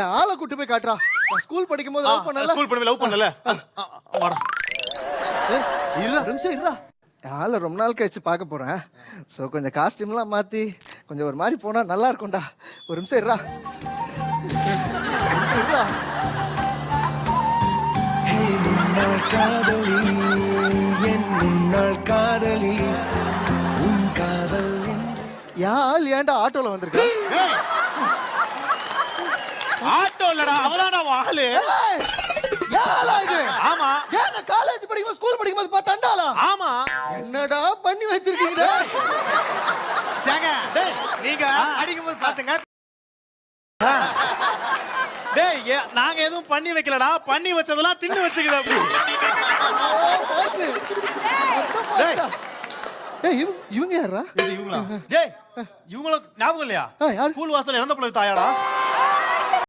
என் ஆளை கூட்டு போய் காட்டுறா. நான் ஸ்கூல் படிக்கும் போது லவ் பண்ணல. ஸ்கூல் பண்ணல லவ் பண்ணல. வாடா. ஏய், இருடா ஒரு நிமிஷம் இருடா. என் ஆளை ரொம்ப நாள் கழிச்சு பார்க்க போறேன். ஸோ கொஞ்சம் காஸ்டியூம்லாம் மாத்தி கொஞ்சம் ஒரு மாதிரி போனா நல்லா இருக்கும்டா. ஒரு நிமிஷம் இருடா. ஒரு நிமிஷம் இருடா முன்னாள் காதலி என் முன்னாள் காதலி உன் காதல் என்று என் ஆள் ஏன்டா ஆட்டோல வந்திருக்கா? ஏய். ஆட்டோ இல்லடா அவதான்டா உன் ஆளு. ஆளா இது? ஆமா. ஏன் காலேஜ் படிக்கும்போது ஸ்கூல் படிக்கும்போது பார்த்தா அந்த ஆளா? ஆமா. என்னடா பண்ணி வச்சிருக்கீங்க? டேய் நீங்க அடிக்கும்போது பாத்துங்க டேய் நாங்க எதுவும் பண்ணி வைக்கலடா. பண்ணி வச்சதெல்லாம் தின்னு வச்சுக்குது அப்படி. டேய். ஏய் இவங்க யாரா இது இவங்களா? டேய் இவங்கள ஞாபகம் இல்லையா? ஸ்கூல் வாசல் இறந்த பிள்ளை தாயாடா.